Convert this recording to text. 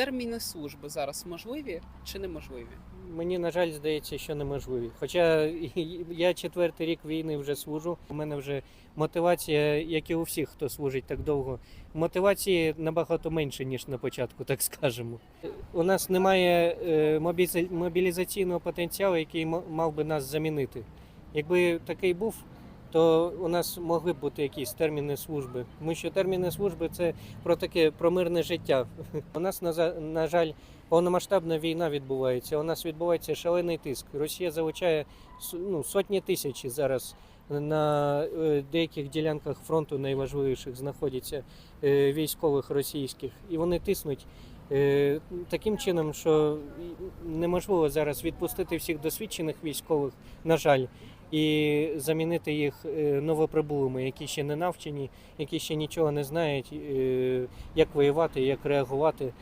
терміни служби зараз можливі чи неможливі? Мені, на жаль, здається, що неможливі. Хоча я четвертий рік війни вже служу. У мене вже мотивація, як і у всіх, хто служить так довго. Мотивації набагато менше, ніж на початку, так скажемо. У нас немає е, мобілізаційного потенціалу, який мав би нас замінити. Якби такий був, то у нас могли б бути якісь терміни служби. Тому що терміни служби це про таке про мирне життя. У нас на, жаль, повномасштабна війна відбувається. У нас відбувається шалений тиск. Росія залучає ну, сотні тисяч зараз на е, деяких ділянках фронту найважливіших знаходяться е, військових російських, і вони тиснуть. е, Таким чином, що неможливо зараз відпустити всіх досвідчених військових, на жаль, і замінити їх е, новоприбулими, які ще не навчені, які ще нічого не знають, е, як воювати, як реагувати.